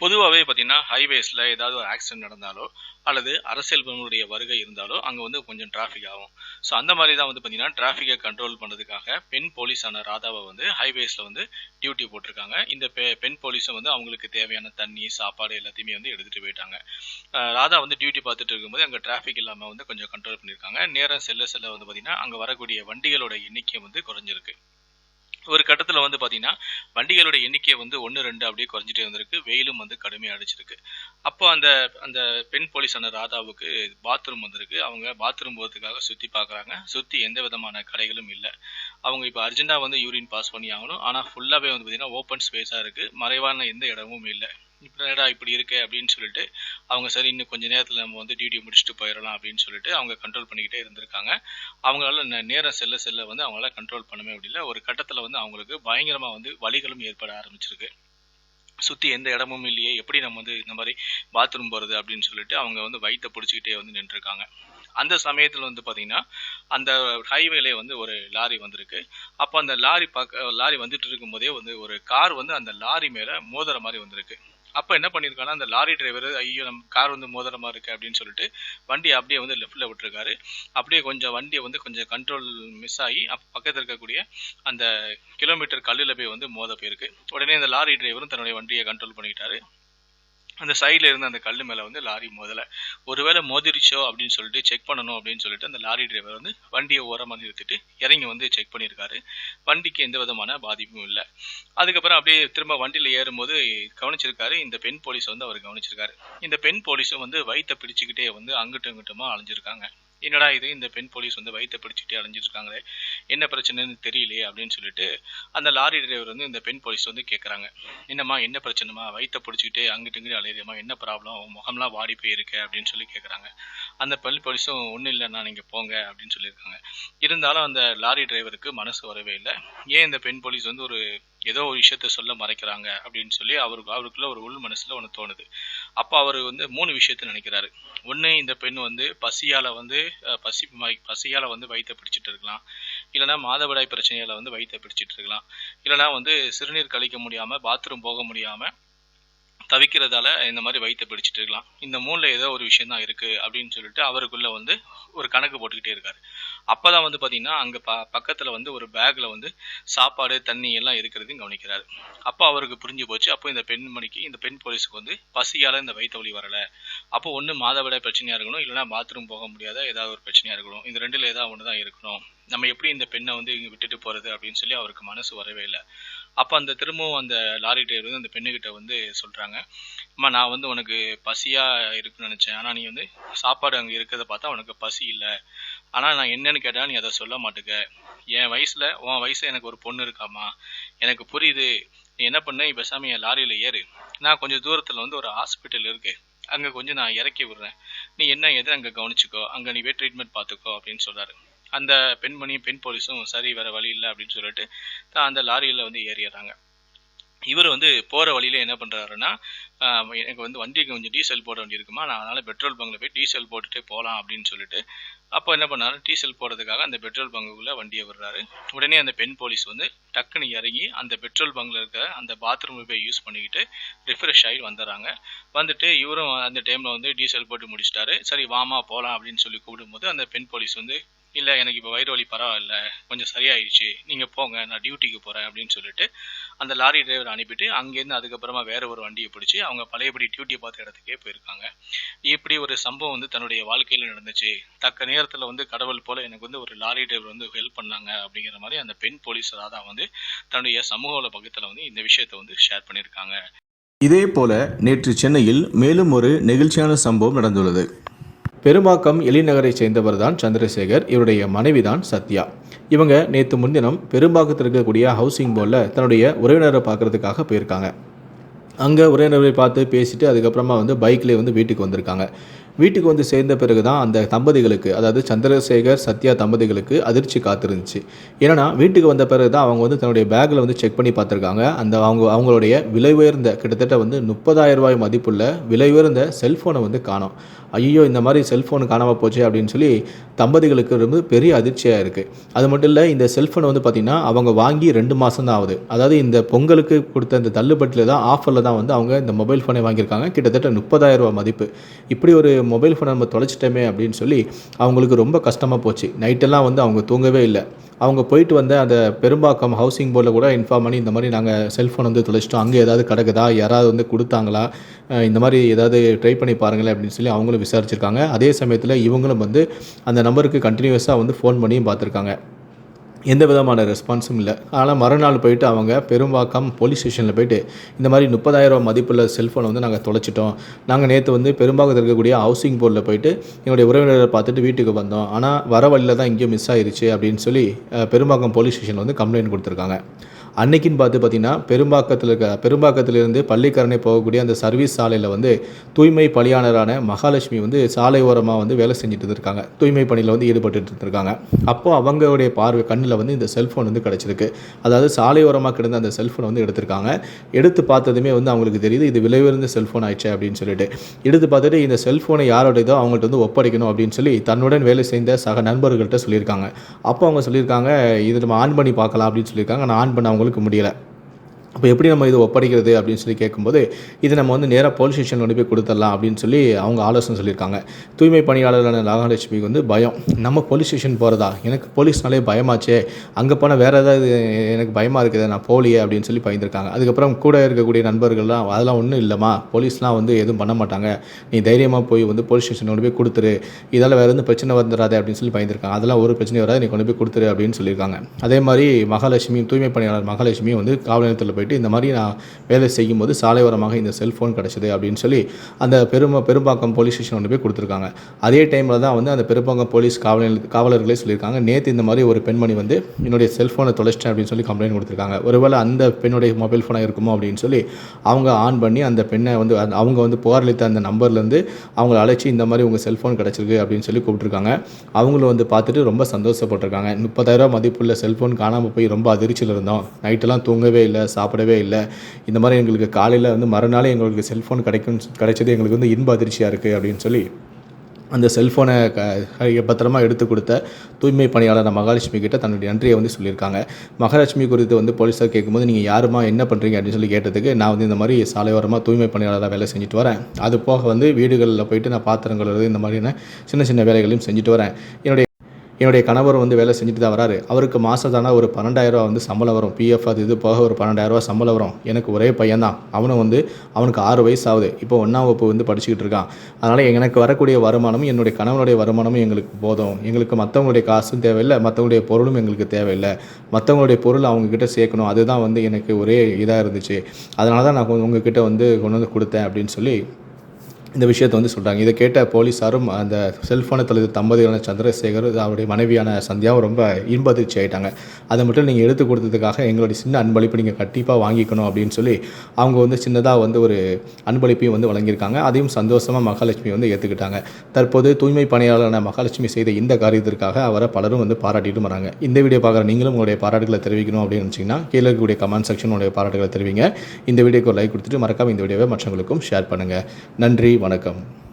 பொதுவாகவே பார்த்தீங்கன்னா ஹைவேஸில் ஏதாவது ஒரு ஆக்சிடென்ட் நடந்தாலோ அல்லது அரசியல் பிரமுடைய வருகை இருந்தாலோ அங்கே வந்து கொஞ்சம் டிராஃபிக் ஆகும். ஸோ அந்த மாதிரி தான் வந்து பார்த்தீங்கன்னா டிராஃபிக்கை கண்ட்ரோல் பண்ணுறதுக்காக பெண் போலீஸான ராதாவை வந்து ஹைவேஸில் வந்து டியூட்டி போட்டிருக்காங்க. இந்த பெ பெண் போலீஸும் வந்து அவங்களுக்கு தேவையான தண்ணி சாப்பாடு எல்லாத்தையுமே வந்து எடுத்துகிட்டு போயிட்டாங்க. ராதா வந்து டியூட்டி பார்த்துட்டு இருக்கும்போது அங்கே டிராஃபிக் இல்லாமல் வந்து கொஞ்சம் கண்ட்ரோல் பண்ணியிருக்காங்க. நேரம் செல்ல செல்ல வந்து பார்த்தீங்கன்னா அங்கே வரக்கூடிய வண்டிகளோட எண்ணிக்கை வந்து குறைஞ்சிருக்கு. ஒரு கட்டத்தில் வந்து பார்த்தீங்கன்னா வண்டிகளோட எண்ணிக்கை வந்து ஒன்று ரெண்டு அப்படியே குறைஞ்சிட்டே வந்திருக்கு வெயிலும் வந்து கடுமையாக அடிச்சிருக்கு. அப்போ அந்த அந்த பெண் போலீஸான ராதாவுக்கு பாத்ரூம் வந்திருக்கு. அவங்க பாத்ரூம் போகிறதுக்காக சுற்றி பார்க்குறாங்க சுற்றி எந்த விதமான கடைகளும் இல்லை. அவங்க இப்போ அர்ஜென்ட்டாக வந்து யூரின் பாஸ் பண்ணி ஆகணும். ஆனால் ஃபுல்லாகவே வந்து பார்த்திங்கன்னா ஓப்பன் ஸ்பேஸாக இருக்குது மறைவான எந்த இடமும் இல்லை. இப்போ இப்படி இருக்கே அப்படின்னு சொல்லிட்டு அவங்க சரி இன்னும் கொஞ்சம் நேரத்தில் நம்ம வந்து டியூட்டி முடிச்சுட்டு போயிடலாம் அப்படின்னு சொல்லிட்டு அவங்க கண்ட்ரோல் பண்ணிக்கிட்டே இருந்திருக்காங்க. அவங்களால நேரம் செல்ல செல்ல வந்து அவங்களால கண்ட்ரோல் பண்ணவே முடியல. ஒரு கட்டத்தில் வந்து அவங்களுக்கு பயங்கரமாக வந்து வலிகளும் ஏற்பட ஆரம்பிச்சிருக்கு. சுற்றி எந்த இடமும் இல்லையே எப்படி நம்ம வந்து இந்த மாதிரி பாத்ரூம் போகிறது அப்படின்னு சொல்லிட்டு அவங்க வந்து வயிற்றை பிடிச்சிக்கிட்டே வந்து நின்றுருக்காங்க. அந்த சமயத்தில் வந்து பார்த்தீங்கன்னா அந்த ஹைவேலே வந்து ஒரு லாரி வந்திருக்கு. அப்போ அந்த லாரி பக்க லாரி வந்துட்டு இருக்கும்போதே வந்து ஒரு கார் வந்து அந்த லாரி மேலே மோதுற மாதிரி வந்திருக்கு. அப்போ என்ன பண்ணியிருக்காங்கன்னா அந்த லாரி டிரைவர் ஐயோ நம்ம கார் வந்து மோதிரமா இருக்கு அப்படின்னு சொல்லிட்டு வண்டியை அப்படியே வந்து லெஃப்ட்டில் விட்டுருக்காரு. அப்படியே கொஞ்சம் வண்டியை வந்து கொஞ்சம் கண்ட்ரோல் மிஸ் ஆகி பக்கத்தில் இருக்கக்கூடிய அந்த கிலோமீட்டர் கல்லில் போய் வந்து மோத போயிருக்கு. உடனே அந்த லாரி டிரைவரும் தன்னுடைய வண்டியை கண்ட்ரோல் பண்ணிக்கிட்டாரு. அந்த சைடில் இருந்த அந்த கல் மேலே வந்து லாரி மோதலை. ஒருவேளை மோதிருச்சோ அப்படின்னு சொல்லிட்டு செக் பண்ணணும் அப்படின்னு சொல்லிட்டு அந்த லாரி டிரைவர் வந்து வண்டியை ஓரமாக நிறுத்திட்டு இறங்கி வந்து செக் பண்ணியிருக்காரு வண்டிக்கு எந்த விதமான பாதிப்பும் இல்லை. அதுக்கப்புறம் அப்படியே திரும்ப வண்டியில் ஏறும்போது கவனிச்சிருக்காரு. இந்த பெண் போலீஸ் வந்து அவர் கவனிச்சிருக்காரு. இந்த பெண் போலீஸும் வந்து வயிற்றை பிடிச்சிக்கிட்டே வந்து அங்கிட்டும் இங்கிட்டுமா அலைஞ்சிருக்காங்க. என்னடா இது? இந்த பெண் போலீஸ் வந்து வயிற்றை பிடிச்சிட்டு அலைஞ்சிருக்காங்களே என்ன பிரச்சனைன்னு தெரியலையே அப்படின்னு சொல்லிட்டு அந்த லாரி டிரைவர் வந்து இந்த பெண் போலீஸ் வந்து கேட்குறாங்க என்னம்மா என்ன பிரச்சனைமா வயிற்றை பிடிச்சிக்கிட்டு அங்கிட்டு இங்கிட்டு அலையுதுமா என்ன ப்ராப்ளம் முகம்லாம் வாடி போயிருக்கு அப்படின்னு சொல்லி கேட்குறாங்க அந்த பெண் போலீஸும் ஒன்றும் இல்லைண்ணா நீங்கள் போங்க அப்படின்னு சொல்லியிருக்காங்க. இருந்தாலும் அந்த லாரி டிரைவருக்கு மனசு வரவே இல்லை. ஏன் இந்த பெண் போலீஸ் வந்து ஒரு ஏதோ ஒரு விஷயத்த சொல்ல மறைக்கிறாங்க அப்படின்னு சொல்லி அவருக்கு அவருக்குள்ள ஒரு உள் மனசுல ஒன்று தோணுது. அப்போ அவர் வந்து மூணு விஷயத்த நினைக்கிறாரு. ஒன்று இந்த பெண் வந்து பசியால வந்து பசி மை- பசியால வந்து வயிற்றை பிடிச்சிட்டு இருக்கலாம். இல்லைன்னா மாதவிடாய் பிரச்சனையால வந்து வயிற்றை பிடிச்சிட்டு இருக்கலாம். இல்லைன்னா வந்து சிறுநீர் கழிக்க முடியாம பாத்ரூம் போக முடியாம தவிக்கிறதால இந்த மாதிரி வயிற்றை பிடிச்சிட்டு இருக்கலாம். இந்த மூணில் ஏதோ ஒரு விஷயம் தான் இருக்கு அப்படின்னு சொல்லிட்டு அவருக்குள்ள வந்து ஒரு கணக்கு போட்டுக்கிட்டே இருக்காரு. அப்போதான் வந்து பார்த்தீங்கன்னா அங்கே ப பக்கத்தில் வந்து ஒரு பேக்கில் வந்து சாப்பாடு தண்ணி எல்லாம் இருக்கிறதையும் கவனிக்கிறார். அப்போ அவருக்கு புரிஞ்சு போச்சு. அப்போ இந்த பெண்மணிக்கு இந்த பெண் போலீஸுக்கு வந்து பசியால் இந்த வயிற்று வலி வரலை. அப்போ ஒன்று மாதவிடாய் பிரச்சனையாக இருக்கணும் இல்லைன்னா பாத்ரூம் போக முடியாத ஏதாவது ஒரு பிரச்சனையாக இருக்கணும். இந்த ரெண்டில் ஏதாவது ஒன்று தான் இருக்கணும். நம்ம எப்படி இந்த பெண்ணை வந்து இங்கே விட்டுட்டு போகிறது அப்படின்னு சொல்லி அவருக்கு மனசு வரவே இல்லை. அப்போ அந்த திரும்பவும் அந்த லாரி டிரைவர் வந்து அந்த பெண்ணுக்கிட்ட வந்து சொல்கிறாங்க அம்மா நான் வந்து உனக்கு பசியாக இருக்குன்னு நினச்சேன். ஆனால் நீ வந்து சாப்பாடு அங்கே இருக்கிறத பார்த்தா உனக்கு பசி இல்லை. ஆனால் நான் என்னன்னு கேட்டா நீ அதை சொல்ல மாட்டேங்க என் வயசில் உன் வயசில் எனக்கு ஒரு பொண்ணு இருக்காமா எனக்கு புரியுது. நீ என்ன பண்ண? இப்போ சாமி என் லாரியில் ஏறு. நான் கொஞ்சம் தூரத்தில் வந்து ஒரு ஹாஸ்பிட்டல் இருக்குது அங்கே கொஞ்சம் நான் இறக்கி விடுறேன். நீ என்ன எது அங்கே கவனிச்சிக்கோ அங்கே நீ போய் ட்ரீட்மெண்ட் பார்த்துக்கோ அப்படின்னு சொல்றாரு. அந்த பெண்மணியும் பெண் போலீஸும் சரி வேறு வழி இல்லை அப்படின்னு சொல்லிட்டு தான் அந்த லாரியில் வந்து ஏறிடுறாங்க. இவர் வந்து போகிற வழியில் என்ன பண்ணுறாருன்னா எனக்கு வந்து வண்டிக்கு கொஞ்சம் டீசல் போட வேண்டி இருக்குமா நான் அதனால் பெட்ரோல் பங்கில் போய் டீசல் போட்டுட்டு போகலாம் அப்படின்னு சொல்லிட்டு அப்போ என்ன பண்ணாரு? டீசல் போடுறதுக்காக அந்த பெட்ரோல் பங்குக்குள்ளே வண்டியை விடுறாரு. உடனே அந்த பெண் போலீஸ் வந்து டக்குன்னு இறங்கி அந்த பெட்ரோல் பங்கில் இருக்கிற அந்த பாத்ரூம் போய் யூஸ் பண்ணிக்கிட்டு ரிஃப்ரெஷ் ஆகி வந்துடுறாங்க. வந்துட்டு இவரும் அந்த டைமில் வந்து டீசல் போட்டு முடிச்சிட்டாரு. சரி வாமா போகலாம் அப்படின்னு சொல்லி கூப்பிடும்போது அந்த பெண் போலீஸ் வந்து இல்லை எனக்கு இப்போ வயிறு வலி பரவாயில்ல. கொஞ்சம் சரியாயிடுச்சு நீங்கள் போங்க. நான் டியூட்டிக்கு போகிறேன் அப்படின்னு சொல்லிட்டு அந்த லாரி டிரைவர் அனுப்பிட்டு அங்கேருந்து அதுக்கப்புறமா வேறு ஒரு வண்டியை பிடிச்சி அவங்க பழையபடி டியூட்டி பார்த்த இடத்துக்கே போயிருக்காங்க. இப்படி ஒரு சம்பவம் வந்து தன்னுடைய வாழ்க்கையில் நடந்துச்சு. தக்க நேரத்துல வந்து கடவுள் போல எனக்கு வந்து ஒரு லாரி டிரைவர் வந்து ஹெல்ப் பண்ணாங்க அப்படிங்கிற மாதிரி அந்த பெண் போலீஸ் ராதா வந்து தன்னுடைய சமூக வலைப்பக்கத்துல வந்து இந்த விஷயத்தை வந்து ஷேர் பண்ணியிருக்காங்க இதேபோல நேற்று சென்னையில் மேலும் ஒரு நெகிழ்ச்சியான சம்பவம் நடந்துள்ளது. பெரும்பாக்கம் எழில்நகரைச் சேர்ந்தவர் தான் சந்திரசேகர் இவருடைய மனைவி தான் சத்யா. இவங்க நேற்று முன்தினம் பெரும்பாக்கத்தில் இருக்கக்கூடிய ஹவுசிங் போர்டில் தன்னுடைய உறவினரை பார்க்கறதுக்காக போயிருக்காங்க. அங்கே உறவினரை பார்த்து பேசிட்டு அதுக்கப்புறமா வந்து பைக்லேயே வந்து வீட்டுக்கு வந்திருக்காங்க. வீட்டுக்கு வந்து சேர்ந்த பிறகு தான் அந்த தம்பதிகளுக்கு அதாவது சந்திரசேகர் சத்யா தம்பதிகளுக்கு அதிர்ச்சி காத்திருந்துச்சு. ஏன்னா வீட்டுக்கு வந்த பிறகு தான் அவங்க வந்து தன்னுடைய பேக்கில் வந்து செக் பண்ணி பார்த்துருக்காங்க. அந்த அவங்க அவங்களுடைய விலை உயர்ந்த கிட்டத்தட்ட வந்து முப்பதாயிரம் ரூபாய் மதிப்புள்ள விலை உயர்ந்த செல்ஃபோனை வந்து காணோம். ஐயோ இந்த மாதிரி செல்ஃபோன் காணாமல் போச்சு அப்படின்னு சொல்லி தம்பதிகளுக்கு ரொம்ப பெரிய அதிர்ச்சியாக இருக்குது அது மட்டும் இல்லை இந்த செல்ஃபோனை வந்து பார்த்திங்கன்னா அவங்க வாங்கி ரெண்டு மாதம் தான் ஆகுது. அதாவது இந்த பொங்கலுக்கு கொடுத்த இந்த தள்ளுபட்டியில் தான் ஆஃபரில் தான் வந்து அவங்க இந்த மொபைல் ஃபோனை வாங்கியிருக்காங்க. கிட்டத்தட்ட முப்பதாயிரம் ரூபாய் மதிப்பு. இப்படி ஒரு மொபைல் ஃபோனை நம்ம தொலைச்சிட்டோமே அப்படின்னு சொல்லி அவங்களுக்கு ரொம்ப கஷ்டமாக போச்சு. நைட்டெல்லாம் வந்து அவங்க தூங்கவே இல்லை. அவங்க போயிட்டு வந்த அந்த பெரும்பாக்கம் ஹவுசிங் போர்டில் கூட இன்ஃபார்ம் பண்ணி இந்த மாதிரி நாங்கள் செல்ஃபோன் வந்து தொலைச்சிட்டோம். அங்கே ஏதாவது கிடக்குதா? யாராவது வந்து கொடுத்தாங்களா? இந்த மாதிரி ஏதாவது ட்ரை பண்ணி பாருங்களேன் அப்படின்னு சொல்லி அவங்களும் விசாரிச்சிருக்காங்க. அதே சமயத்தில் இவங்களும் வந்து அந்த நம்பருக்கு கண்டினியூஸாக வந்து ஃபோன் பண்ணியும் பார்த்துருக்காங்க. எந்த விதமான ரெஸ்பான்ஸும் இல்லை. ஆனால் மறுநாள் போயிட்டு அவங்க பெரும்பாக்கம் போலீஸ் ஸ்டேஷனில் போயிட்டு இந்த மாதிரி முப்பதாயிரம் மதிப்புள்ள செல்ஃபோனை வந்து நாங்கள் தொலைச்சிட்டோம். நாங்கள் நேற்று வந்து பெரும்பாக்கத்தில் இருக்கக்கூடிய ஹவுசிங் போர்டில் போயிட்டு என்னுடைய உறவினரை பார்த்துட்டு வீட்டுக்கு வந்தோம். ஆனால் வர வழியில் தான் இங்கேயும் மிஸ் ஆயிருச்சு அப்படின்னு சொல்லி பெரும்பாக்கம் போலீஸ் ஸ்டேஷனில் வந்து கம்ப்ளைண்ட் கொடுத்துருக்காங்க. அன்னைக்குன்னு பார்த்து பார்த்தீங்கன்னா பெரும்பாக்கத்தில் இருக்க பெரும்பாக்கத்திலிருந்து பள்ளிக்கரணை போகக்கூடிய அந்த சர்வீஸ் சாலையில் வந்து தூய்மை பணியாளரான மகாலட்சுமி வந்து சாலை ஓரமாக வந்து வேலை செஞ்சுட்டு இருந்திருக்காங்க. தூய்மை பணியில் வந்து ஈடுபட்டு இருந்திருக்காங்க. அப்போது அவங்களுடைய பார்வை கண்ணில் வந்து இந்த செல்ஃபோன் வந்து கிடச்சிருக்கு. அதாவது சாலை ஓரமாக கிடந்த அந்த செல்ஃபோனை வந்து எடுத்திருக்காங்க. எடுத்து பார்த்ததுமே வந்து அவங்களுக்கு தெரியுது இது விலை உயர்ந்த செல்ஃபோன் ஆயிடுச்சு அப்படின்னு சொல்லிட்டு. எடுத்து பார்த்துட்டு இந்த செல்ஃபோனை யாரோடையதோ அவங்கள்ட்ட வந்து ஒப்படைக்கணும் அப்படின்னு சொல்லி தன்னுடன் வேலை செய்த சக நண்பர்கள்ட்ட சொல்லியிருக்காங்க. அப்போ அவங்க சொல்லியிருக்காங்க இது நம்ம ஆன் பண்ணி பார்க்கலாம் அப்படின்னு சொல்லியிருக்காங்க. நான் ஆன் பண்ண அவங்க அவங்களுக்கு முடியலை. அப்போ எப்படி நம்ம இது ஒப்படைக்கிறது அப்படின்னு சொல்லி கேட்கும்போது இது நம்ம வந்து நேராக போலீஸ் ஸ்டேஷன் கொண்டு போய் கொடுத்துடலாம் அப்படின்னு சொல்லி அவங்க ஆலோசனை சொல்லியிருக்காங்க. தூய்மை பணியாளரான ராகலட்சுமிக்கு வந்து பயம். நம்ம போலீஸ் ஸ்டேஷன் போகிறதா எனக்கு போலீஸ்னாலே பயமாச்சே. அங்கே போனால் வேறு ஏதாவது எனக்கு பயமாக இருக்குது நான் போலியே அப்படின்னு சொல்லி பயந்துருக்காங்க. அதுக்கப்புறம் கூட இருக்கக்கூடிய நண்பர்கள்லாம் அதெல்லாம் ஒன்றும் இல்லைம்மா. போலீஸ்லாம் வந்து எதுவும் பண்ண மாட்டாங்க. நீ தைரியமாக போய் வந்து போலீஸ் ஸ்டேஷன் கொண்டு போய் கொடுத்துரு. இதால் வேறு எதுவும் பிரச்சனை வந்துடாதே அப்படின்னு சொல்லி பயந்துருக்காங்க. அதெல்லாம் ஒரு பிரச்சனையும் வராது. நீ கொண்டு போய் கொடுத்துரு அப்படின்னு சொல்லியிருக்காங்க. அதே மாதிரி மகாலட்சுமி தூய்மை பணியாளர் மகாலட்சுமியும் வந்து காவல் நிலையத்தில் போயிட்டு இந்த மாதிரி நான் வேலை செய்யும்போது சாலையோரமாக இந்த செல்ஃபோன் கிடச்சிது அப்படின்னு சொல்லி அந்த பெரும பெரும்பாக்கம் போலீஸ் ஸ்டேஷன் கொண்டு போய் கொடுத்துருக்காங்க. அதே டைமில் தான் வந்து அந்த பெரும்பாக்கம் போலீஸ் காவலர் காவலர்களே சொல்லியிருக்காங்க நேற்று இந்த மாதிரி ஒரு பெண்மணி வந்து என்னுடைய செல்ஃபோனை தொலைச்சிட்டேன் அப்படின்னு சொல்லி கம்ப்ளைண்ட் கொடுத்துருக்காங்க. ஒருவேளை அந்த பெண்ணுடைய மொபைல் ஃபோனாக இருக்குமோ அப்படின்னு சொல்லி அவங்க ஆன் பண்ணி அந்த பெண்ணை வந்து அவங்க வந்து புகாரளித்த அந்த நம்பர்லேருந்து அவங்கள அழைச்சி இந்த மாதிரி உங்கள் செல்ஃபோன் கிடச்சிருக்கு அப்படின்னு சொல்லி கூப்பிட்ருக்காங்க அவங்களும் வந்து பார்த்துட்டு ரொம்ப சந்தோஷப்பட்டிருக்காங்க. முப்பதாயிரம் மதிப்புள்ள செல்ஃபோன் காணாமல் போய் ரொம்ப அதிர்ச்சியில் இருந்தோம். நைட்டெல்லாம் தூங்கவே இல்லை சாப்பிடவே இல்லை. இந்த மாதிரி எங்களுக்கு காலையில் வந்து மறுநாள் எங்களுக்கு செல்ஃபோன் கிடைக்கும் கிடைச்சது எங்களுக்கு வந்து இன்ப அதிர்ச்சியாக இருக்குது அப்படின்னு சொல்லி அந்த செல்ஃபோனை க பத்திரமா எடுத்து கொடுத்த தூய்மை பணியாளர் மகாலட்சுமி கிட்ட தன்னுடைய நன்றியை வந்து சொல்லியிருக்காங்க. மகாலட்சுமி குறித்து வந்து போலீஸார் கேட்கும்போது நீங்கள் யாருமா என்ன பண்ணுறீங்க அப்படின்னு சொல்லி கேட்டதுக்கு நான் வந்து இந்த மாதிரி சாலையோரமாக தூய்மை பணியாளராக வேலை செஞ்சுட்டு வரேன். அது போக வந்து வீடுகளில் போயிட்டு நான் பாத்திரம் கழுவுறது இந்த மாதிரியான சின்ன சின்ன வேலைகளையும் செஞ்சுட்டு வரேன். என்னுடைய என்னுடைய கணவர் வந்து வேலை செஞ்சுட்டு தான் வராரு. அவருக்கு மாதத்தானா ஒரு பன்னெண்டாயிரரூவா வந்து சம்பளம் வரும். பிஎஃப் அது இது போக ஒரு பன்னெண்டாயிரரூவா சம்பளம் வரும். எனக்கு ஒரே பையன் தான். அவனும் வந்து அவனுக்கு ஆறு வயசு ஆகுது இப்போ ஒன்றாம் வகுப்பு வந்து படிச்சுக்கிட்டு இருக்கான். அதனால் எனக்கு வரக்கூடிய வருமானமும் என்னுடைய கணவனுடைய வருமானமும் எங்களுக்கு போதும். எங்களுக்கு மற்றவங்களுடைய காசும் தேவையில்லை. மற்றவங்களுடைய பொருளும் எங்களுக்கு தேவையில்லை. மற்றவங்களுடைய பொருள் அவங்கக்கிட்ட சேர்க்கணும். அதுதான் வந்து எனக்கு ஒரே இதாக இருந்துச்சு. அதனால தான் நான் கொ- உங்ககிட்ட வந்து கொண்டு வந்து கொடுத்தேன் அப்படின்னு சொல்லி இந்த விஷயத்தை வந்து சொல்கிறாங்க இதை கேட்ட போலீஸாரும் அந்த செல்ஃபோனை தலைவர் தம்பதியான சந்திரசேகர் அவருடைய மனைவியான சந்தியாவும் ரொம்ப இன்ப அதிர்ச்சி ஆகிட்டாங்க அதை மட்டும் நீங்கள் எடுத்து கொடுத்ததுக்காக எங்களுடைய சின்ன அன்பளிப்பு நீங்கள் கண்டிப்பாக வாங்கிக்கணும் அப்படின்னு சொல்லி அவங்க வந்து சின்னதாக வந்து ஒரு அன்பளிப்பையும் வந்து வழங்கியிருக்காங்க. அதையும் சந்தோஷமாக மகாலட்சுமி வந்து ஏற்றுக்கிட்டாங்க தற்போது தூய்மை பணியாளரான மகாலட்சுமி செய்த இந்த காரியத்திற்காக அவரை பலரும் வந்து பாராட்டிட்டு வராங்க. இந்த வீடியோ பார்க்குற நீங்களும் உங்களுடைய பாராட்டுகளை தெரிவிக்கணும் அப்படின்னு நினச்சிங்கன்னா கீழே இருக்கக்கூடிய கமெண்ட் செக்ஷன் உங்களுடைய பாராட்டுகளை தெரிவிங்க. இந்த வீடியோக்கு ஒரு லைக் கொடுத்துட்டு மறக்காம இந்த வீடியோவை மற்றவங்களுக்கும் ஷேர் பண்ணுங்கள் நன்றி வணக்கம்.